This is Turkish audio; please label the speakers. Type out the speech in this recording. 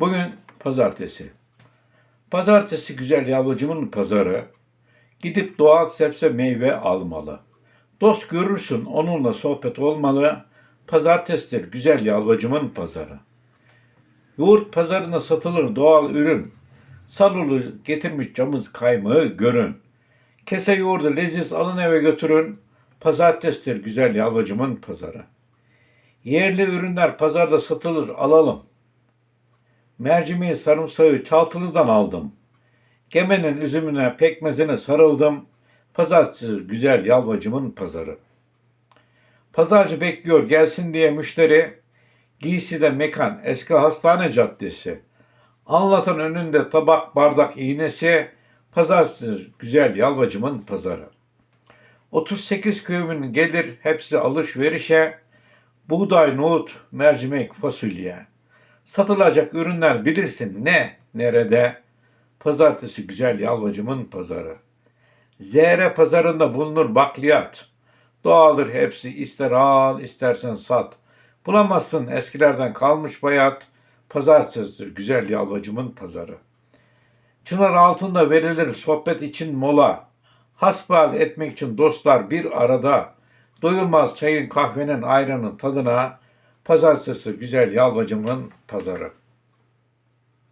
Speaker 1: Bugün pazartesi. Pazartesi güzel yavrucumun pazarı. Gidip doğal sebze meyve almalı. Dost görürsün onunla sohbet olmalı. Pazartesidir güzel yavrucumun pazarı. Yoğurt pazarında satılır doğal ürün. Salulu getirmiş camız kaymağı görün. Kese yoğurdu leziz alın eve götürün. Pazartesidir güzel yavrucumun pazarı. Yerli ürünler pazarda satılır alalım. Mercimeği sarımsağı çaltılıdan aldım. Gemenin üzümüne pekmezine sarıldım. Pazartesi güzel yalvacımın pazarı. Pazarcı bekliyor gelsin diye müşteri. Giyside mekan eski hastane caddesi. Anlatan önünde tabak bardak iğnesi. Pazartesi güzel yalvacımın pazarı. 38 köyümün gelir hepsi alışverişe. Buğday, nohut, mercimek, fasulye. Satılacak ürünler bilirsin ne, nerede. Pazartesi güzel yalvacımın pazarı. Zehre pazarında bulunur bakliyat. Doğaldır hepsi ister al istersen sat. Bulamazsın eskilerden kalmış bayat. Pazartesidir güzel yalvacımın pazarı. Çınar altında verilir sohbet için mola. Hasbihal etmek için dostlar bir arada. Doyulmaz çayın kahvenin ayranın tadına. Pazartesi güzel yalvacımın pazarı.